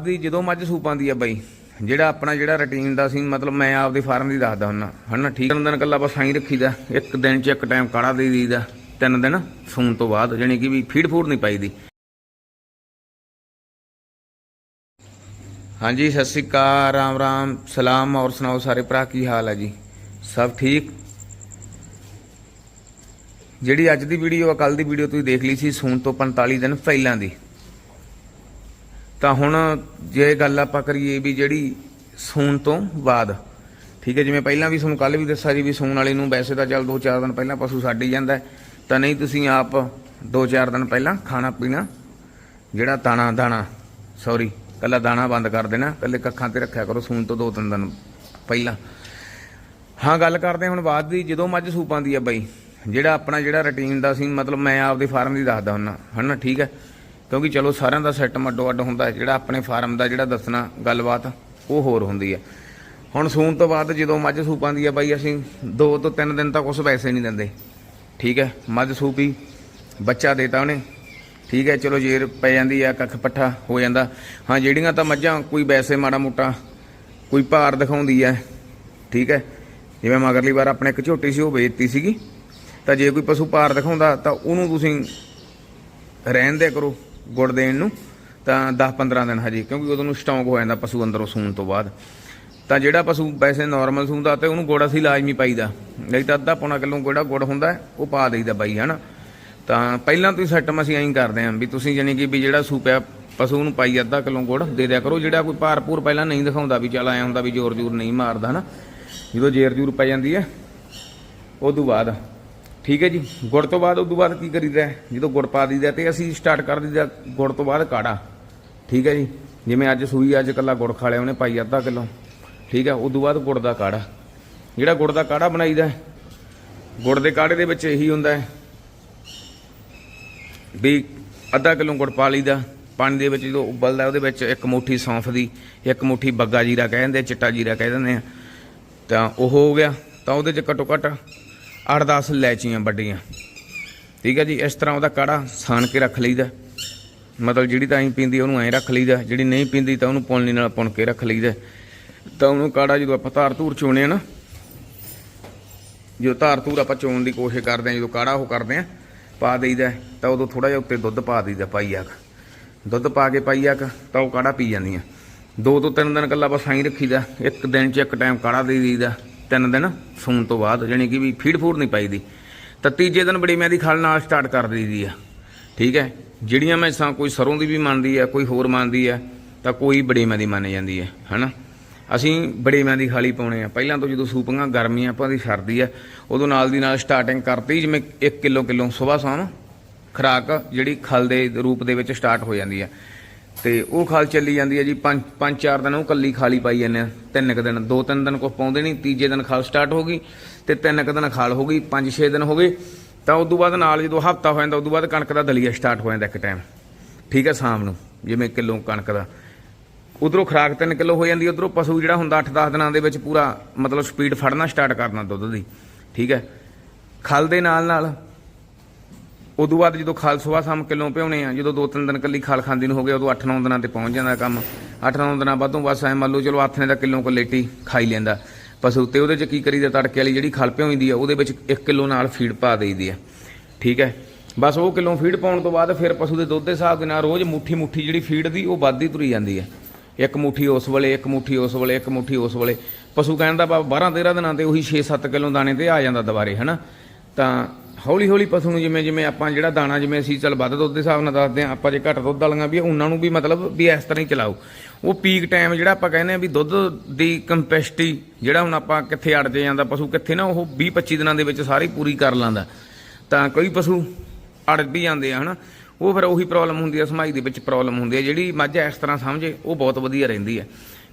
ਦੀ ਜਦੋਂ ਮੱਝ ਸੂਪਾਂ ਦੀ ਆ ਬਾਈ। ਜਿਹੜਾ ਆਪਣਾ ਜਿਹੜਾ ਰੁਟੀਨ ਦਾ ਸੀ, ਮਤਲਬ ਮੈਂ ਆਪਦੇ ਫਾਰਮ ਦੀ ਦੱਸਦਾ ਹੁੰਨਾ ਹਨਾ, ਠੀਕ ਤਿੰਨ ਦਿਨ ਕੱਲਾ ਬਸ ਸਾਈ ਰੱਖੀਦਾ। ਇੱਕ ਦਿਨ ਚ ਇੱਕ ਟਾਈਮ ਕਾੜਾ ਦੇ ਦੀਦਾ ਤਿੰਨ ਦਿਨ ਸੂਣ ਤੋਂ ਬਾਅਦ, ਜਾਣੀ ਕਿ ਵੀ ਫੀਡ ਫੂਡ ਨਹੀਂ ਪਾਈਦੀ। ਹਾਂਜੀ, ਸਤਿ ਸ੍ਰੀ ਅਕਾਲ, ਰਾਮ ਰਾਮ, ਸਲਾਮ ਔਰ ਸੁਣਾਓ ਸਾਰੇ ਭਰਾ, ਕੀ ਹਾਲ ਹੈ ਜੀ? ਸਭ ਠੀਕ? ਜਿਹੜੀ ਅੱਜ ਦੀ ਵੀਡੀਓ ਆ ਕੱਲ ਦੀ ਵੀਡੀਓ ਤੁਸੀਂ ਦੇਖ ਲਈ ਸੀ, ਸੂਣ ਤੋਂ 45 ਦਿਨ ਪਹਿਲਾਂ ਦੀ। ਤਾਂ ਹੁਣ ਜੇ ਗੱਲ ਆਪਾਂ ਕਰੀਏ ਵੀ ਜਿਹੜੀ ਸੂਣ ਤੋਂ ਬਾਅਦ, ਠੀਕ ਹੈ, ਜਿਵੇਂ ਪਹਿਲਾਂ ਵੀ ਤੁਹਾਨੂੰ ਕੱਲ ਵੀ ਦੱਸਿਆ ਜੀ ਵੀ ਸੂਣ ਵਾਲੇ ਨੂੰ ਵੈਸੇ ਤਾਂ ਚੱਲ 2-4 ਦਿਨ ਪਹਿਲਾਂ ਪਸ਼ੂ ਛੱਡ ਹੀ ਜਾਂਦਾ ਤਾਂ ਨਹੀਂ ਤੁਸੀਂ ਆਪ 2-4 ਦਿਨ ਪਹਿਲਾਂ ਖਾਣਾ ਪੀਣਾ, ਜਿਹੜਾ ਦਾਣਾ ਦਾਣਾ ਸੌਰੀ ਕੱਲਾ ਦਾਣਾ ਬੰਦ ਕਰ ਦੇਣਾ ਕੱਲੇ ਕੱਖਾਂ ਤੇ ਰੱਖਿਆ ਕਰੋ ਸੂਣ ਤੋਂ 2-3 ਦਿਨ ਪਹਿਲਾਂ। ਹਾਂ, ਗੱਲ ਕਰਦੇ ਹਾਂ ਹੁਣ ਬਾਅਦ ਦੀ, ਜਦੋਂ ਮੱਝ ਸੂਪਾਂ ਦੀ ਆ ਬਾਈ, ਜਿਹੜਾ ਆਪਣਾ ਜਿਹੜਾ ਰੁਟੀਨ ਦਾ ਸੀ, ਮਤਲਬ ਮੈਂ ਆਪਦੇ ਫਾਰਮ ਦੀ ਦੱਸਦਾ ਹੁੰਨਾ ਹਨਾ, ਠੀਕ ਹੈ। ਕਿਉਂਕਿ ਚਲੋ ਸਾਰਿਆਂ ਦਾ ਸੈੱਟ ਅੱਡੋ ਅੱਡ ਹੁੰਦਾ ਜਿਹੜਾ ਆਪਣੇ ਫਾਰਮ ਦਾ ਜਿਹੜਾ ਦੱਸਣਾ, ਗੱਲਬਾਤ, ਉਹ ਹੋਰ ਹੁੰਦੀ ਹੈ। ਹੁਣ ਸੂਣ ਤੋਂ ਬਾਅਦ ਜਦੋਂ ਮੱਝ ਸੂਪਾਂ ਦੀ ਆ ਬਾਈ, ਅਸੀਂ 2 ਤੋਂ 3 ਦਿਨ ਤੱਕ ਉਸ ਪੈਸੇ ਨਹੀਂ ਦਿੰਦੇ। ਠੀਕ ਹੈ? ਮੱਝ ਸੂਪੀ, ਬੱਚਾ ਦੇਤਾ ਉਹਨੇ। ਠੀਕ ਹੈ? ਚਲੋ ਜੇਰ ਪੈ ਜਾਂਦੀ ਆ, ਕੱਖ ਪੱਠਾ ਹੋ ਜਾਂਦਾ। ਹਾਂ, ਜਿਹੜੀਆਂ ਤਾਂ ਮੱਝਾਂ, ਕੋਈ ਵੈਸੇ ਮਾੜਾ ਮੋਟਾ, ਕੋਈ ਭਾਰ ਦਿਖਾਉਂਦੀ ਹੈ। ਠੀਕ ਹੈ? ਜਿਵੇਂ ਮਗਰਲੀ ਵਾਰ ਆਪਣੇ ਇੱਕ ਝੋਟੀ ਸੀ, ਉਹ ਵੇਚਤੀ ਸੀਗੀ। ਤਾਂ ਜੇ ਕੋਈ ਪਸ਼ੂ ਭਾਰ ਦਿਖਾਉਂਦਾ, ਤਾਂ ਉਹਨੂੰ ਤੁਸੀਂ ਰਹਿਣ ਦੇ ਕਰੋ। ਗੁੜ ਦੇਣ ਨੂੰ, ਤਾਂ 10-15 ਦਿਨ ਹਜੇ, ਕਿਉਂਕਿ ਉਦੋਂ ਨੂੰ ਸਟੌਕ ਹੋ ਜਾਂਦਾ ਪਸ਼ੂ ਅੰਦਰੋਂ ਸੂਣ ਤੋਂ ਬਾਅਦ। ਤਾਂ ਜਿਹੜਾ ਪਸ਼ੂ ਵੈਸੇ ਨਾਰਮਲ ਸੂੰਦਾ ਤੇ ਉਹਨੂੰ ਗੁੜ ਅਸੀਂ ਲਾਜ਼ਮੀ ਪਾਈਦਾ। ਨਹੀਂ ਤਾਂ ਅੱਧਾ ਪੌਣਾ ਕਿਲੋ ਜਿਹੜਾ ਗੁੜ ਹੁੰਦਾ, ਉਹ ਪਾ ਦੇਈਦਾ ਬਾਈ, ਹਨਾ? ਤਾਂ ਪਹਿਲਾਂ ਤੋਂ ਹੀ ਸੈਟਮ ਅਸੀਂ ਐਂ ਕਰਦੇ ਆਂ ਵੀ ਤੁਸੀਂ ਜਾਨੀ ਕਿ ਵੀ ਜਿਹੜਾ ਸੂਪਿਆ ਪਸ਼ੂ ਨੂੰ ਪਾਈ ਅੱਧਾ ਕਿਲੋ ਗੁੜ ਦੇ ਦਿਆ ਕਰੋ। ਜਿਹੜਾ ਕੋਈ ਭਾਰਪੂਰ ਪਹਿਲਾਂ ਨਹੀਂ ਦਿਖਾਉਂਦਾ ਵੀ ਚੱਲ ਆਇਆ ਹੁੰਦਾ ਵੀ ਜ਼ੋਰ ਜ਼ੋਰ ਨਹੀਂ ਮਾਰਦਾ, ਹਨਾ? ਜਦੋਂ ਜੇਰ ਜੂਰ ਪੈ ਜਾਂਦੀ ਹੈ ਉਦੋਂ ਬਾਅਦ ਠੀਕ ਹੈ ਜੀ। ਗੁੜ ਤੋਂ ਬਾਅਦ, ਉਦੋਂ ਬਾਅਦ ਕੀ ਕਰੀਦਾ ਜਦੋਂ ਗੁੜ ਪਾ ਦਈਦਾ ਤੇ ਅਸੀਂ ਸਟਾਰਟ ਕਰ ਦਈਦਾ ਗੁੜ ਤੋਂ ਬਾਅਦ ਕਾੜਾ। ਠੀਕ ਹੈ ਜੀ। ਜਿਵੇਂ ਅੱਜ ਸੂਈ, ਅੱਜ ਕੱਲਾ ਗੁੜ ਖਾ ਲਿਆ, ਉਹਨੇ ਪਾਈ ਅੱਧਾ ਕਿਲੋ। ਠੀਕ ਹੈ, ਉਦੋਂ ਬਾਅਦ ਗੁੜ ਦਾ ਕਾੜਾ। ਜਿਹੜਾ ਗੁੜ ਦਾ ਕਾੜਾ ਬਣਾਈਦਾ ਗੁੜ ਦੇ ਕਾੜੇ ਦੇ ਵਿੱਚ ਇਹੀ ਹੁੰਦਾ ਹੈ ਵੀ ਅੱਧਾ ਕਿਲੋ ਗੁੜ ਪਾ ਲਈਦਾ। ਪਾਣੀ ਦੇ ਵਿੱਚ ਜਦੋਂ ਉਬਲਦਾ ਉਹਦੇ ਵਿੱਚ ਇੱਕ ਮੁੱਠੀ ਸੌਂਫ ਦੀ, ਇੱਕ ਮੁੱਠੀ ਬੱਗਾ ਜੀਰਾ ਕਹਿ ਦਿੰਦੇ ਚਿੱਟਾ ਜੀਰਾ ਕਹਿ ਦਿੰਦੇ ਆ। ਤਾਂ ਉਹ ਹੋ ਗਿਆ। ਤਾਂ ਉਹਦੇ ਚ ਘੱਟੋ ਘੱਟ 8-10 ਲੈਚੀਆਂ ਵੱਡੀਆਂ। ਠੀਕ ਹੈ ਜੀ, ਇਸ ਤਰ੍ਹਾਂ ਉਹਦਾ ਕਾੜਾ ਸਾਣ ਕੇ ਰੱਖ ਲਈਦਾ। ਮਤਲਬ ਜਿਹੜੀ ਤਾਂ ਅਸੀਂ ਪੀਂਦੀ, ਉਹਨੂੰ ਐਂ ਰੱਖ ਲਈਦਾ। ਜਿਹੜੀ ਨਹੀਂ ਪੀਂਦੀ, ਤਾਂ ਉਹਨੂੰ ਪੁਣਨੀ ਨਾਲ ਪੁਣ ਕੇ ਰੱਖ ਲਈਦਾ। ਤਾਂ ਉਹਨੂੰ ਕਾੜਾ ਜਦੋਂ ਆਪਾਂ ਧਾਰ ਧੂਰ ਚੋਣੇ ਆ ਨਾ, ਜਦੋਂ ਧਾਰ ਧੂਰ ਆਪਾਂ ਚੋਣ ਦੀ ਕੋਸ਼ਿਸ਼ ਕਰਦੇ ਆ, ਜਦੋਂ ਕਾੜਾ ਉਹ ਕਰਦੇ ਆ, ਪਾ ਦੇਈਦਾ, ਤਾਂ ਉਦੋਂ ਥੋੜਾ ਜਿਹਾ ਉੱਤੇ ਦੁੱਧ ਪਾ ਦੇਈਦਾ ਪਾਈਆ ਕੁ ਦੁੱਧ ਪਾ ਕੇ ਪਾਈਆ ਕੁ ਤਾਂ ਉਹ ਕਾੜਾ ਪੀ ਜਾਂਦੀਆਂ। ਦੋ ਤੋਂ ਤਿੰਨ ਦਿਨ ਕੱਲਾ ਬਸ ਆਈ ਰੱਖੀਦਾ। ਇੱਕ ਦਿਨ 'ਚ ਇੱਕ ਟਾਈਮ ਕਾੜਾ ਦੇ ਦੇਈਦਾ। ਤਿੰਨ ਦਿਨ ਸੂਣ ਤੋਂ ਬਾਅਦ, ਜਾਣੀ ਕਿ ਵੀ ਫੀਡ ਫੂਡ ਨਹੀਂ ਪਾਈਦੀ। ਤਾਂ ਤੀਜੇ ਦਿਨ ਬੜੀ ਮੈਂ ਦੀ ਖਲ ਨਾਲ ਸਟਾਰਟ ਕਰ ਦਈਦੀ ਆ। ਠੀਕ ਹੈ? ਜਿਹੜੀਆਂ ਮੈਸਾਂ ਕੋਈ ਸਰੋਂ ਦੀ ਵੀ ਮੰਨਦੀ ਆ, ਕੋਈ ਹੋਰ ਮੰਨਦੀ ਆ, ਤਾਂ ਕੋਈ ਬੜੀ ਮੈਂ ਦੀ ਮੰਨ ਜਾਂਦੀ ਹੈ ਹਨਾ? ਅਸੀਂ ਬੜੇ ਮੈਂ ਦੀ ਖਾਲੀ ਪਾਉਣੇ ਆ। ਪਹਿਲਾਂ ਤੋਂ ਜਦੋਂ ਸੂਪੀਆਂ, ਗਰਮੀਆਂ ਆਪਾਂ ਦੀ ਸਰਦੀ ਆ, ਉਦੋਂ ਨਾਲ ਦੀ ਨਾਲ ਸਟਾਰਟਿੰਗ ਕਰਤੀ, ਜਿਵੇਂ 1 ਕਿਲੋ ਕਿਲੋ ਸਵੇਰ ਸ਼ਾਮ ਖਰਾਕ ਜਿਹੜੀ ਖਲ ਦੇ ਰੂਪ ਦੇ ਵਿੱਚ ਸਟਾਰਟ ਹੋ ਜਾਂਦੀ ਆ। ਤੇ ਉਹ ਖਾਲ ਚੱਲੀ ਜਾਂਦੀ ਹੈ ਜੀ, ਪੰਜ ਪੰਜ, ਚਾਰ ਦਿਨ ਉਹ ਕੱਲੀ ਖਾਲੀ ਪਾਈ ਜਾਂਦੇ ਆ। ਤਿੰਨ ਕੁ ਦਿਨ, ਦੋ, ਤਿੰਨ ਦਿਨ ਕੁਛ ਪਾਉਂਦੇ ਨਹੀਂ, ਤੀਜੇ ਦਿਨ ਖਾਲ ਸਟਾਰਟ ਹੋ ਗਈ ਤੇ ਤਿੰਨ ਕੁ ਦਿਨ ਖਾਲ ਹੋ ਗਈ, ਪੰਜ, ਛੇ ਦਿਨ ਹੋ ਗਏ। ਤਾਂ ਉਦੋਂ ਬਾਅਦ ਨਾਲ ਜਦੋਂ ਹਫਤਾ ਹੋ ਜਾਂਦਾ, ਉਦੋਂ ਬਾਅਦ ਕਣਕ ਦਾ ਦਲੀਆ ਸਟਾਰਟ ਹੋ ਜਾਂਦਾ ਇੱਕ ਟਾਈਮ ਠੀਕ ਹੈ, ਸ਼ਾਮ ਨੂੰ, ਜਿਵੇਂ ਕਿਲੋ ਕਣਕ ਦਾ। ਉਧਰੋਂ ਖਰਾਕ 3 ਕਿਲੋ ਹੋ ਜਾਂਦੀ, ਉਧਰੋਂ ਪਸ਼ੂ ਜਿਹੜਾ ਹੁੰਦਾ 8-10 ਦਿਨਾਂ ਦੇ ਵਿੱਚ ਪੂਰਾ ਮਤਲਬ ਸਪੀਡ ਫੜਨਾ ਸਟਾਰਟ ਕਰਨਾ ਦੁੱਧ ਦੀ। ਠੀਕ ਹੈ, ਖਲ ਦੇ ਨਾਲ ਨਾਲ ਉਦੋਂ ਬਾਅਦ ਜਦੋਂ ਖਾਲ ਸੁਬਾਹ ਸ਼ਾਮ ਕਿਲੋ ਭਿਉਣੇ ਆ, ਜਦੋਂ ਦੋ ਤਿੰਨ ਦਿਨ ਕੱਲੀ ਖਾਲ ਖਾਂਦੀ ਨੂੰ ਹੋ ਗਿਆ, ਉਦੋਂ 8-9 ਦਿਨਾਂ ਤੇ ਪਹੁੰਚ ਜਾਂਦਾ ਕੰਮ। 8-9 ਦਿਨਾਂ ਬਾਅਦ ਤੋਂ ਬਸ ਐ ਮੰਨ ਲਓ ਚਲੋ ਹੱਥ ਨੇ ਦਾ ਕਿਲੋ ਕੋ ਖਾਈ ਲੈਂਦਾ। ਪਸ਼ੂ ਤੇ ਉਹਦੇ ਚ ਕੀ ਕਰੀਦਾ ਤੜਕੇ ਵਾਲੀ ਜਿਹੜੀ ਖਲ ਭਿਉਂਦੀ ਆ, ਉਹਦੇ ਵਿੱਚ 1 ਕਿਲੋ ਨਾਲ ਫੀਡ ਪਾ ਦੇਈਦੀ ਆ। ਠੀਕ ਹੈ ਬਸ ਉਹ ਕਿਲੋ ਫੀਡ ਪਾਉਣ ਤੋਂ ਬਾਅਦ ਫਿਰ ਪਸ਼ੂ ਦੇ ਦੁੱਧ ਦੇ ਹਿਸਾਬ ਦੇ ਨਾਲ ਰੋਜ਼ ਮੁੱਠੀ ਮੁੱਠੀ ਜਿਹੜੀ ਫੀਡ ਦੀ, ਉਹ ਵੱਧਦੀ ਤੁਰੀ ਜਾਂਦੀ ਹੈ ਇੱਕ ਮੁੱਠੀ ਉਸ ਵੇਲੇ, ਇੱਕ ਮੁੱਠੀ ਉਸ ਵੇਲੇ, ਇੱਕ ਮੁੱਠੀ ਉਸ ਵੇਲੇ। ਪਸ਼ੂ ਕਹਿੰਦਾ ਬਾ 12 13 ਦਿਨਾਂ ਤੇ ਉਹੀ 6-7 ਕਿਲੋ ਦਾਣੇ ਤੇ ਆ ਜਾਂਦਾ ਦੁਬਾਰੇ, ਹਨਾ? ਤਾਂ ਹੌਲੀ ਹੌਲੀ ਪਸ਼ੂ ਨੂੰ ਜਿਵੇਂ ਜਿਵੇਂ ਆਪਾਂ ਜਿਹੜਾ ਦਾਣਾ ਜਿਵੇਂ ਅਸੀਂ ਚੱਲ ਵੱਧ ਦੁੱਧ ਦੇ ਹਿਸਾਬ ਨਾਲ ਦੱਸਦੇ ਆ ਆਪਾਂ ਜੇ ਘੱਟ ਦੁੱਧ ਵਾਲੀਆਂ ਵੀ ਉਹਨਾਂ ਨੂੰ ਵੀ ਮਤਲਬ ਵੀ ਇਸ ਤਰ੍ਹਾਂ ਹੀ ਚਲਾਓ। ਉਹ ਪੀਕ ਟਾਈਮ ਜਿਹੜਾ ਆਪਾਂ ਕਹਿੰਦੇ ਆ ਵੀ ਦੁੱਧ ਦੀ ਕੰਪੈਸਿਟੀ ਜਿਹੜਾ ਹੁਣ ਆਪਾਂ ਕਿੱਥੇ ਅੜ ਜੇ ਜਾਂਦਾ ਪਸ਼ੂ ਕਿੱਥੇ ਨਾ ਉਹ 20 25 ਦਿਨਾਂ ਦੇ ਵਿੱਚ ਸਾਰੀ ਪੂਰੀ ਕਰ ਲੈਂਦਾ। ਤਾਂ ਕਈ ਪਸ਼ੂ ਅੜ ਵੀ ਜਾਂਦੇ ਆ, ਹਨਾ? ਉਹ ਫਿਰ ਉਹੀ ਪ੍ਰੋਬਲਮ ਹੁੰਦੀ ਆ, ਸਮਾਈ ਦੇ ਵਿੱਚ ਪ੍ਰੋਬਲਮ ਹੁੰਦੀ ਆ, ਜਿਹੜੀ ਮੱਝ ਇਸ ਤਰ੍ਹਾਂ ਸਮਝੇ, ਉਹ ਬਹੁਤ ਵਧੀਆ ਰਹਿੰਦੀ ਆ।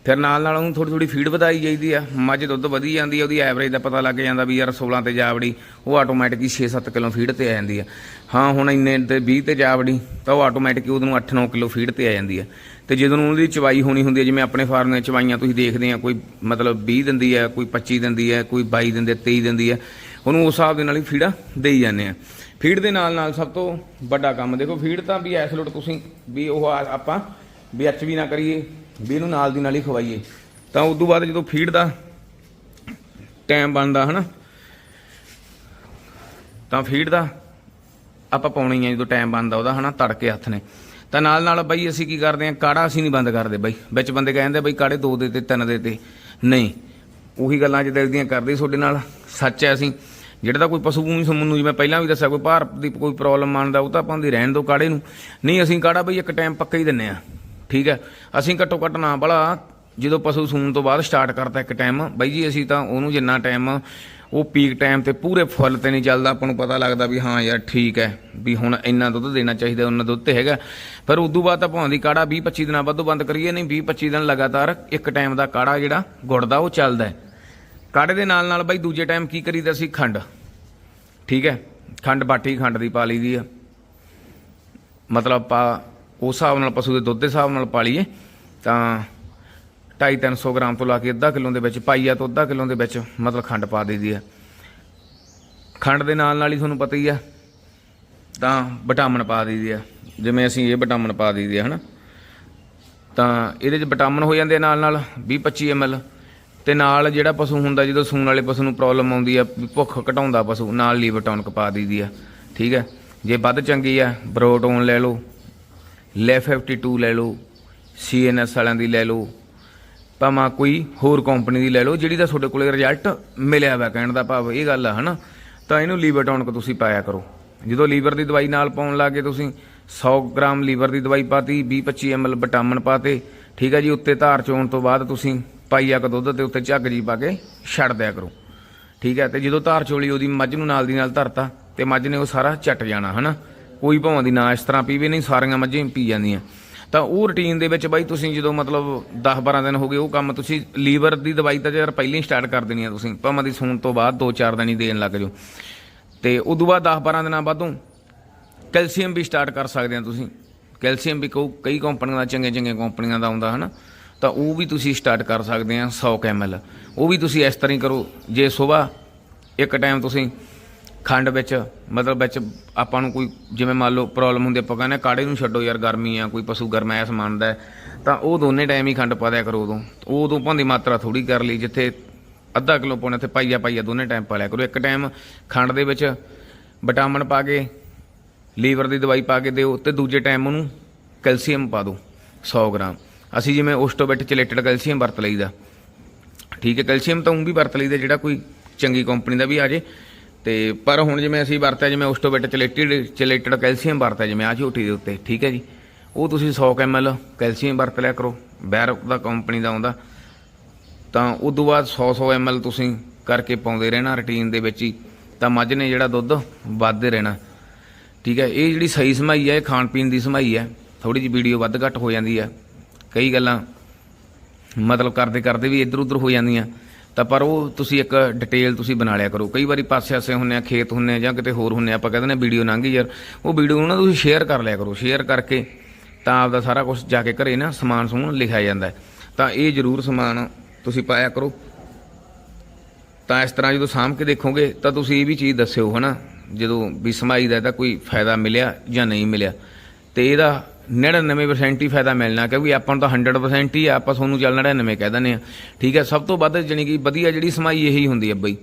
ਫਿਰ ਨਾਲ ਨਾਲ ਉਹਨੂੰ ਥੋੜੀ ਥੋੜੀ ਫੀਡ ਵਧਾਈ ਜਾਈਦੀ ਆ। ਮੱਝ ਦੁੱਧ ਵਧੀ ਜਾਂਦੀ ਆ, ਉਹਦੀ ਐਵਰੇਜ ਦਾ ਪਤਾ ਲੱਗ ਜਾਂਦਾ ਵੀ ਯਾਰ 16 ਤੇ ਜਾਵੜੀ, ਉਹ ਆਟੋਮੈਟਿਕ ਹੀ 6-7 ਕਿਲੋ ਫੀਡ ਤੇ ਆ ਜਾਂਦੀ ਆ। ਹਾਂ, ਹੁਣ ਇੰਨੇ ਤੇ 20 ਤੇ ਜਾਵੜੀ, ਤਾਂ ਉਹ ਆਟੋਮੈਟਿਕ ਉਹਨੂੰ 8-9 ਕਿਲੋ ਫੀਡ ਤੇ ਆ ਜਾਂਦੀ ਆ। ਤੇ ਜਦੋਂ ਉਹਦੀ ਚਵਾਈ ਹੋਣੀ ਹੁੰਦੀ ਹੈ ਜਿਵੇਂ ਆਪਣੇ ਫਾਰਮ ਦੀਆਂ ਚਵਾਈਆਂ ਤੁਸੀਂ ਦੇਖਦੇ ਆ, ਕੋਈ ਮਤਲਬ 20 ਦਿੰਦੀ ਆ, ਕੋਈ 25 ਦਿੰਦੀ ਆ, ਕੋਈ 22 ਦਿੰਦੇ ਆ 23 ਦਿੰਦੀ ਆ, ਉਹਨੂੰ ਉਸ ਹਿਸਾਬ ਦੇ ਨਾਲ ਹੀ ਫੀਡਾਂ ਦੇਈ ਜਾਂਦੇ ਆ। ਫੀਡ ਦੇ ਨਾਲ ਨਾਲ ਸਭ ਤੋਂ ਵੱਡਾ ਕੰਮ, ਦੇਖੋ ਫੀਡ ਤਾਂ ਵੀ ਐਸ ਲੋਟ ਤੁਸੀਂ ਵੀ ਉਹ ਆ- ਆਪਾਂ ਵੀ ਐਚ ਵੀ ਨਾ ਕਰੀਏ ਵੀ ਇਹਨੂੰ ਨਾਲ ਦੀ ਨਾਲ ਹੀ ਖਵਾਈਏ। ਤਾਂ ਉਸ ਤੋਂ ਬਾਅਦ ਜਦੋਂ ਫੀਡ ਦਾ ਟਾਈਮ ਬਣਦਾ, ਹਨਾ? ਤਾਂ ਫੀਡ ਦਾ ਆਪਾਂ ਪਾਉਣੀ ਆ ਜਦੋਂ ਟਾਈਮ ਬਣਦਾ ਉਹਦਾ, ਹਨਾ? ਤੜਕੇ ਹੱਥ ਨੇ। ਤਾਂ ਨਾਲ ਨਾਲ ਬਈ ਅਸੀਂ ਕੀ ਕਰਦੇ ਆ, ਕਾੜਾ ਅਸੀਂ ਨਹੀਂ ਬੰਦ ਕਰਦੇ ਬਈ। ਵਿੱਚ ਬੰਦੇ ਕਹਿੰਦੇ ਬਈ ਕਾੜੇ ਦੋ ਦੇ ਤੇ, ਤਿੰਨ ਦੇ ਤੇ। ਨਹੀਂ, ਉਹੀ ਗੱਲਾਂ ਅੱਜ ਦਿਲ ਦੀਆਂ ਕਰਦੇ ਤੁਹਾਡੇ ਨਾਲ। ਸੱਚ ਹੈ ਅਸੀਂ। ਜਿਹੜਾ ਤਾਂ ਕੋਈ ਪਸ਼ੂ ਨੂੰ ਸਮੂਹ ਨੂੰ ਜਿਵੇਂ ਪਹਿਲਾਂ ਵੀ ਦੱਸਿਆ, ਕੋਈ ਭਾਰ ਦੀ ਕੋਈ ਪ੍ਰੋਬਲਮ ਮੰਨਦਾ ਉਹ ਤਾਂ ਆਪਾਂ ਦੀ ਰਹਿਣ ਦੋ ਕਾੜੇ ਨੂੰ। ਨਹੀਂ, ਅਸੀਂ ਕਾੜਾ ਬਈ ਇੱਕ ਟਾਈਮ ਪੱਕਾ ਹੀ ਦਿੰਨੇ ਆ। ਠੀਕ ਹੈ? ਅਸੀਂ ਘੱਟੋ ਘੱਟ ਨਾ ਭਲਾ ਜਦੋਂ ਪਸ਼ੂ ਸੂਣ ਤੋਂ ਬਾਅਦ ਸਟਾਰਟ ਕਰਤਾ ਇੱਕ ਟਾਈਮ ਬਾਈ ਜੀ, ਅਸੀਂ ਤਾਂ ਉਹਨੂੰ ਜਿੰਨਾ ਟਾਈਮ ਉਹ ਪੀਕ ਟਾਈਮ ਤੇ ਪੂਰੇ ਫੁੱਲ ਤੇ ਨਹੀਂ ਚੱਲਦਾ। ਆਪਾਂ ਨੂੰ ਪਤਾ ਲੱਗਦਾ ਵੀ ਹਾਂ ਯਾਰ ਠੀਕ ਹੈ, ਵੀ ਹੁਣ ਇੰਨਾ ਦੁੱਧ ਦੇਣਾ ਚਾਹੀਦਾ, ਉਹਨਾਂ ਦੁੱਧ ਤੇ ਹੈਗਾ। ਪਰ ਉਦੋਂ ਬਾਅਦ ਤਾਂ ਭਾਵੇਂ ਦੀ ਕਾੜਾ 20 25 ਦਿਨਾਂ ਬਾਅਦੋਂ ਬੰਦ ਕਰੀਏ। ਨਹੀਂ 20 25 ਦਿਨ ਲਗਾਤਾਰ ਇੱਕ ਟਾਈਮ ਦਾ ਕਾੜਾ ਜਿਹੜਾ ਗੁੜ ਦਾ ਉਹ ਚੱਲਦਾ ਕਾੜੇ ਦੇ ਨਾਲ ਨਾਲ ਬਾਈ ਦੂਜੇ ਟਾਈਮ ਕੀ ਕਰੀਦਾ ਸੀ? ਖੰਡ। ਠੀਕ ਹੈ? ਖੰਡ ਬਾਟੀ ਖੰਡ ਦੀ ਪਾ ਲਈ ਦੀ ਆ ਮਤਲਬ ਪਾ ਉਸ ਹਿਸਾਬ ਨਾਲ ਪਸ਼ੂ ਦੇ ਦੁੱਧ ਦੇ ਹਿਸਾਬ ਨਾਲ ਪਾ ਲਈਏ ਤਾਂ 250 ਗ੍ਰਾਮ ਤੋਂ ਲਾ ਕੇ ਅੱਧਾ ਕਿਲੋ ਦੇ ਵਿੱਚ ਪਾਈਆ ਤੋਂ ਅੱਧਾ ਕਿਲੋ ਦੇ ਵਿੱਚ ਮਤਲਬ ਖੰਡ ਪਾ ਦਈਦੀ ਆ। ਖੰਡ ਦੇ ਨਾਲ ਨਾਲ ਹੀ ਤੁਹਾਨੂੰ ਪਤਾ ਹੀ ਆ, ਤਾਂ ਵਿਟਾਮਿਨ ਪਾ ਦਈਦੀ ਆ। ਜਿਵੇਂ ਅਸੀਂ ਇਹ ਵਿਟਾਮਿਨ ਪਾ ਦਈਦੀ ਆ, ਹਨਾ? ਤਾਂ ਇਹਦੇ 'ਚ ਵਿਟਾਮਿਨ ਹੋ ਜਾਂਦੇ ਆ ਨਾਲ ਨਾਲ 20 25 ml ਤੇ ਨਾਲ ਜਿਹੜਾ ਪਸ਼ੂ ਹੁੰਦਾ, ਜਦੋਂ ਸੂਣ ਵਾਲੇ ਪਸ਼ੂ ਨੂੰ ਪ੍ਰੋਬਲਮ ਆਉਂਦੀ ਆ, ਵੀ ਭੁੱਖ ਘਟਾਉਂਦਾ ਪਸ਼ੂ, ਨਾਲ ਲੀਵਰ ਟੌਨਕ ਪਾ ਦਈਦੀ ਆ। ਠੀਕ ਹੈ ਜੇ ਵੱਧ ਚੰਗੀ ਆ ਬਰੋਟੋਨ ਲੈ ਲਓ ਲੈ 52 ਲੈ ਲਓ ਸੀਐਨਐਸ ਵਾਲਿਆਂ ਦੀ ਲੈ ਲਓ, ਭਾਵੇਂ ਕੋਈ ਹੋਰ ਕੰਪਨੀ ਦੀ ਲੈ ਲਓ, ਜਿਹੜੀ ਦਾ ਤੁਹਾਡੇ ਕੋਲੇ ਰਿਜ਼ਲਟ ਮਿਲਿਆ ਵਾ ਕਹਿਣ ਦਾ ਭਾਵ, ਇਹ ਗੱਲ ਆ, ਹਨਾ? ਤਾਂ ਇਹਨੂੰ ਲੀਵਰ ਟੌਨਕ ਤੁਸੀਂ ਪਾਇਆ ਕਰੋ। ਜਦੋਂ ਲੀਵਰ ਦੀ ਦਵਾਈ ਨਾਲ ਪਾਉਣ ਲੱਗੇ ਤੁਸੀਂ 100 ਗ੍ਰਾਮ ਲੀਵਰ ਦੀ ਦਵਾਈ ਪਾਤੀ 20 25 ml ਵਿਟਾਮਿਨ ਪਾਤੇ, ਠੀਕ ਹੈ ਜੀ, ਉੱਤੇ ਧਾਰ ਚੋਣ ਤੋਂ ਬਾਅਦ ਤੁਸੀਂ ਪਾਈਆ ਕ ਦੁੱਧ ਤੇ ਉੱਤੇ ਝੱਗ ਜੀ ਪਾ ਕੇ ਛੱਡ ਦਿਆ ਕਰੋ। ਠੀਕ ਹੈ ਤੇ ਜਦੋਂ ਧਾਰ ਚੋਲੀ ਉਹਦੀ ਮੱਝ ਨੂੰ ਨਾਲ ਦੀ ਨਾਲ ਧਰਤਾ, ਤੇ ਮੱਝ ਨੇ ਉਹ ਸਾਰਾ ਚੱਟ ਜਾਣਾ, ਹਨਾ? ਕੋਈ ਭਾਵੇਂ ਦੀ ਨਾ ਇਸ ਤਰ੍ਹਾਂ ਪੀਵੇ, ਨਹੀਂ ਸਾਰੀਆਂ ਮੱਝਾਂ ਪੀ ਜਾਂਦੀਆਂ। ਤਾਂ ਉਹ ਰੁਟੀਨ ਦੇ ਵਿੱਚ ਬਾਈ ਤੁਸੀਂ ਜਦੋਂ ਮਤਲਬ 10 12 ਦਿਨ ਹੋ ਗਏ ਉਹ ਕੰਮ, ਤੁਸੀਂ ਲੀਵਰ ਦੀ ਦਵਾਈ ਤਾਂ ਯਾਰ ਪਹਿਲਾਂ ਹੀ ਸਟਾਰਟ ਕਰ ਦੇਣੀ ਆ ਤੁਸੀਂ, ਭਾਵੇਂ ਦੀ ਸੂਣ ਤੋਂ ਬਾਅਦ 2-4 ਦਿਨ ਹੀ ਦੇਣ ਲੱਗ ਜਾਓ। ਤੇ ਉਦੋਂ ਬਾਅਦ 10 12 ਦਿਨਾਂ ਬਾਅਦੋਂ ਕੈਲਸ਼ੀਅਮ ਵੀ ਸਟਾਰਟ ਕਰ ਸਕਦੇ ਆ ਤੁਸੀਂ। ਕੈਲਸ਼ੀਅਮ ਵੀ ਕਈ ਕੰਪਨੀਆਂ ਦਾ ਚੰਗੇ ਚੰਗੇ ਕੰਪਨੀਆਂ ਦਾ ਆਉਂਦਾ ਹਨਾ। ਤਾਂ ਉਹ ਵੀ ਤੁਸੀਂ ਸਟਾਰਟ ਕਰ ਸਕਦੇ ਆ 100 ml ਉਹ ਵੀ ਤੁਸੀਂ ਇਸ ਤਰ੍ਹਾਂ ਹੀ ਕਰੋ, ਜੇ ਸਵੇਰ ਇੱਕ ਟਾਈਮ ਤੁਸੀਂ ਖੰਡ ਵਿੱਚ ਮਤਲਬ ਵਿੱਚ ਆਪਾਂ ਨੂੰ ਕੋਈ ਜਿਵੇਂ ਮੰਨ ਲਓ ਪ੍ਰੋਬਲਮ ਹੁੰਦੀ ਆਪਾਂ ਕਹਿੰਦੇ ਕਾੜੇ ਨੂੰ ਛੱਡੋ ਯਾਰ ਗਰਮੀ ਆ ਕੋਈ ਪਸ਼ੂ ਗਰਮੈਸ ਮੰਨਦਾ ਹੈ, ਤਾਂ ਉਹ ਦੋਨੇ ਟਾਈਮ ਹੀ ਖੰਡ ਪਾ ਦਿਆ ਕਰੋ ਉਦੋਂ। ਉਦੋਂ ਭਾਂਦੀ ਮਾਤਰਾ ਥੋੜੀ ਕਰ ਲਈ ਜਿੱਥੇ ਅੱਧਾ ਕਿਲੋ ਪਾਉਣਾ ਤੇ ਪਾਈਆ ਪਾਈਆ ਦੋਨੇ ਟਾਈਮ ਪਾ ਲਿਆ ਕਰੋ। ਇੱਕ ਟਾਈਮ ਖੰਡ ਦੇ ਵਿੱਚ ਵਿਟਾਮਿਨ ਪਾ ਕੇ ਲੀਵਰ ਦੀ ਦਵਾਈ ਪਾ ਕੇ ਦਿਓ ਤੇ ਦੂਜੇ ਟਾਈਮ ਉਹਨੂੰ ਕੈਲਸ਼ੀਅਮ ਪਾ ਦਿਓ 100 ਗ੍ਰਾਮ। ਅਸੀਂ ਜਿਵੇਂ ਓਸਟੋਬੈਟ ਚਲੇਟਡ ਕੈਲਸ਼ੀਅਮ ਵਰਤ ਲਈਦਾ। ਠੀਕ ਹੈ ਕੈਲਸ਼ੀਅਮ ਤਾਂ ਉਹ ਵੀ ਵਰਤ ਲਈਦਾ ਜਿਹੜਾ ਕੋਈ ਚੰਗੀ ਕੰਪਨੀ ਦਾ ਵੀ ਆ ਜੇ। ਤੇ ਪਰ ਹੁਣ ਜਿਵੇਂ ਅਸੀਂ ਵਰਤਿਆ, ਜਿਵੇਂ ਓਸਟੋਬੈਟ ਚਲੇਟਡ ਚਲੇਟਡ ਕੈਲਸ਼ੀਅਮ ਵਰਤਿਆ, ਜਿਵੇਂ ਆ ਝੋਟੀ ਦੇ ਉੱਤੇ, ਠੀਕ ਹੈ ਜੀ? ਉਹ ਤੁਸੀਂ 100 ml ਕੈਲਸ਼ੀਅਮ ਵਰਤ ਲਿਆ ਕਰੋ, ਬੈਰ ਦਾ ਕੰਪਨੀ ਦਾ ਆਉਂਦਾ। ਤਾਂ ਉਸ ਤੋਂ ਬਾਅਦ 100 100 ml ਤੁਸੀਂ ਕਰਕੇ ਪਾਉਂਦੇ ਰਹਿਣਾ ਰੁਟੀਨ ਦੇ ਵਿੱਚ ਹੀ। ਤਾਂ ਮੱਝ ਨੇ ਜਿਹੜਾ ਦੁੱਧ ਵੱਧਦੇ ਰਹਿਣਾ। ਠੀਕ ਹੈ, ਇਹ ਜਿਹੜੀ ਸਹੀ ਸਮਾਈ ਹੈ, ਇਹ ਖਾਣ ਪੀਣ ਦੀ ਸਮਾਈ ਹੈ ਥੋੜੀ ਜਿਹੀ ਵੀਡੀਓ ਵੱਧ ਘੱਟ ਹੋ ਜਾਂਦੀ ਹੈ। ਕਈ ਗੱਲਾਂ ਮਤਲਬ ਕਰਦੇ ਕਰਦੇ ਵੀ ਇੱਧਰ ਉੱਧਰ ਹੋ ਜਾਂਦੀਆਂ। ਤਾਂ ਪਰ ਉਹ ਤੁਸੀਂ ਇੱਕ ਡਿਟੇਲ ਤੁਸੀਂ ਬਣਾ ਲਿਆ ਕਰੋ। ਕਈ ਵਾਰੀ ਪਾਸੇ ਆਸੇ ਹੁੰਨੇ ਆ, ਖੇਤ ਹੁੰਨੇ ਆ ਜਾਂ ਕਿਤੇ ਹੋਰ ਹੁੰਨੇ ਆ, ਆਪਾਂ ਕਹਿੰਦੇ ਨੇ ਵੀਡੀਓ ਲੰਘੀ ਯਾਰ। ਉਹ ਵੀਡੀਓ ਨੂੰ ਨਾ ਤੁਸੀਂ ਸ਼ੇਅਰ ਕਰ ਲਿਆ ਕਰੋ। ਸ਼ੇਅਰ ਕਰਕੇ ਤਾਂ ਆਪਦਾ ਸਾਰਾ ਕੁਝ ਜਾ ਕੇ ਘਰੇ ਨਾ ਸਮਾਨ ਸਮੂਨ ਲਿਖਿਆ ਜਾਂਦਾ। ਤਾਂ ਇਹ ਜ਼ਰੂਰ ਸਮਾਨ ਤੁਸੀਂ ਪਾਇਆ ਕਰੋ। ਤਾਂ ਇਸ ਤਰ੍ਹਾਂ ਜਦੋਂ ਸਾਂਭ ਕੇ ਦੇਖੋਗੇ ਤਾਂ ਤੁਸੀਂ ਇਹ ਵੀ ਚੀਜ਼ ਦੱਸਿਓ ਹਨਾ। ਜਦੋਂ ਵੀ ਸਮਾਈ ਦਾ ਤਾਂ ਕੋਈ ਫਾਇਦਾ ਮਿਲਿਆ ਜਾਂ ਨਹੀਂ ਮਿਲਿਆ। ਤੇ ਇਹਦਾ 99% ਹੀ ਫਾਇਦਾ ਮਿਲਣਾ ਕਿਉਂਕਿ ਆਪਾਂ ਨੂੰ ਤਾਂ 100% ਹੀ ਆ, ਆਪਾਂ ਤੁਹਾਨੂੰ ਚੱਲ 99 ਕਹਿ ਦਿੰਦੇ ਆ ਠੀਕ ਹੈ ਸਭ ਤੋਂ ਵੱਧ ਜਾਣੀ ਕਿ ਵਧੀਆ ਜਿਹੜੀ ਸਮਾਈ ਇਹੀ ਹੁੰਦੀ ਹੈ ਬਈ।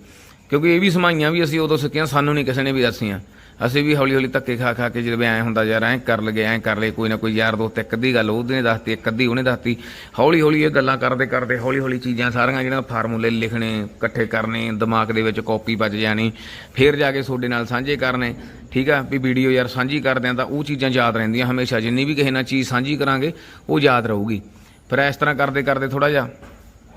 ਕਿਉਂਕਿ ਇਹ ਵੀ ਸਮਾਈਆਂ ਵੀ ਅਸੀਂ ਉਦੋਂ ਸਿੱਖੀਆਂ ਸਾਨੂੰ ਨਹੀਂ ਕਿਸੇ ਨੇ ਵੀ ਦੱਸੀਆਂ। ਅਸੀਂ ਵੀ ਹੌਲੀ ਹੌਲੀ ਧੱਕੇ ਖਾ ਖਾ ਕੇ ਜਿਵੇਂ ਐ ਹੁੰਦਾ ਯਾਰ ਐ ਕਰ ਲਗੇ ਐ ਕਰ ਲਏ ਕੋਈ ਨਾ ਕੋਈ ਯਾਰ ਦੋਸਤ ਇੱਕ ਅੱਧੀ ਗੱਲ ਉਹਦੇ ਨੇ ਦੱਸਤੀ, ਇੱਕ ਅੱਧੀ ਉਹਨੇ ਦੱਸਤੀ। ਹੌਲੀ ਹੌਲੀ ਇਹ ਗੱਲਾਂ ਕਰਦੇ ਕਰਦੇ ਹੌਲੀ ਹੌਲੀ ਚੀਜ਼ਾਂ ਸਾਰੀਆਂ ਜਿਹੜੀਆਂ ਫਾਰਮੂਲੇ ਲਿਖਣੇ, ਇਕੱਠੇ ਕਰਨੇ, ਦਿਮਾਗ ਦੇ ਵਿੱਚ ਕਾਪੀ ਬਚ ਜਾਣੀ, ਫਿਰ ਜਾ ਕੇ ਤੁਹਾਡੇ ਨਾਲ ਸਾਂਝੇ ਕਰਨੇ, ਠੀਕ ਆ? ਵੀ ਵੀਡੀਓ ਯਾਰ ਸਾਂਝੀ ਕਰਦੇ ਆ ਤਾਂ ਉਹ ਚੀਜ਼ਾਂ ਯਾਦ ਰਹਿੰਦੀਆਂ, ਹਮੇਸ਼ਾ ਜਿੰਨੀ ਵੀ ਕਿਸੇ ਨਾਲ ਚੀਜ਼ ਸਾਂਝੀ ਕਰਾਂਗੇ, ਉਹ ਯਾਦ ਰਹੂਗੀ। ਫਿਰ ਇਸ ਤਰ੍ਹਾਂ ਕਰਦੇ ਕਰਦੇ ਥੋੜਾ ਜਿਹਾ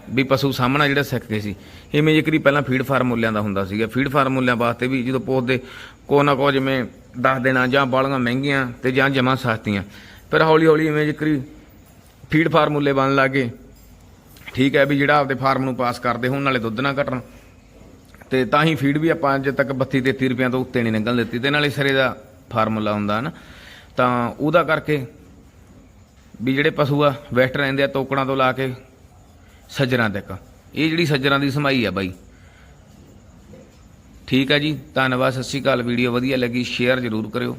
ਵੀ ਪਸ਼ੂ ਸਾਹਮਣਾ ਜਿਹੜਾ ਸਿੱਖ ਗਏ ਸੀ। ਇਵੇਂ ਜਿਕਰੀ ਪਹਿਲਾਂ ਫੀਡ ਫਾਰਮੂਲਿਆਂ ਦਾ ਹੁੰਦਾ ਸੀਗਾ। ਫੀਡ ਫਾਰਮੂਲਿਆਂ ਵਾਸਤੇ ਵੀ ਜਦੋਂ ਪੋਸਦੇ ਕੋ ਨਾ ਕੋ ਜਿਵੇਂ ਦੱਸ ਦੇਣਾ ਜਾਂ ਬਾਲੀਆਂ ਮਹਿੰਗੀਆਂ ਤੇ ਜਾਂ ਜਮਾ ਸਸਤੀਆਂ। ਫਿਰ ਹੌਲੀ ਹੌਲੀ ਇਵੇਂ ਜਿਕਰੀ ਫੀਡ ਫਾਰਮੂਲੇ ਬਣਨ ਲੱਗੇ ਠੀਕ ਹੈ ਵੀ ਜਿਹੜਾ ਆਪਦੇ ਫਾਰਮ ਨੂੰ ਪਾਸ ਕਰਦੇ ਹੋਣ, ਨਾਲੇ ਦੁੱਧ ਨਾ ਘਟਣ। ਤੇ ਤਾਂ ਹੀ ਫੀਡ ਵੀ ਆਪਾਂ ਅੱਜ ਤੱਕ 32 33 ਰੁਪਏ ਤੋਂ ਉੱਤੇ ਨਹੀਂ ਨਿਕਲ ਦਿੱਤੀ। ਤੇ ਨਾਲੇ ਸਿਰੇ ਦਾ ਫਾਰਮੂਲਾ ਹੁੰਦਾ ਨਾ। ਤਾਂ ਉਹਦਾ ਕਰਕੇ ਵੀ ਜਿਹੜੇ ਪਸ਼ੂ ਆ, ਵੈਸਟ ਰਹਿੰਦੇ ਆ, ਤੋਕੜਾਂ ਤੋਂ ਲਾ ਕੇ ਸੱਜਰਾਂ ਤੱਕ। ਇਹ ਜਿਹੜੀ ਸੱਜਰਾਂ ਦੀ ਸਮਾਈ ਆ ਬਾਈ। ਠੀਕ ਹੈ ਜੀ, ਧੰਨਵਾਦ, ਸਤਿ ਸ਼੍ਰੀ ਅਕਾਲ, ਵੀਡੀਓ ਵਧੀਆ ਲੱਗੀ, ਸ਼ੇਅਰ ਜ਼ਰੂਰ ਕਰਿਓ।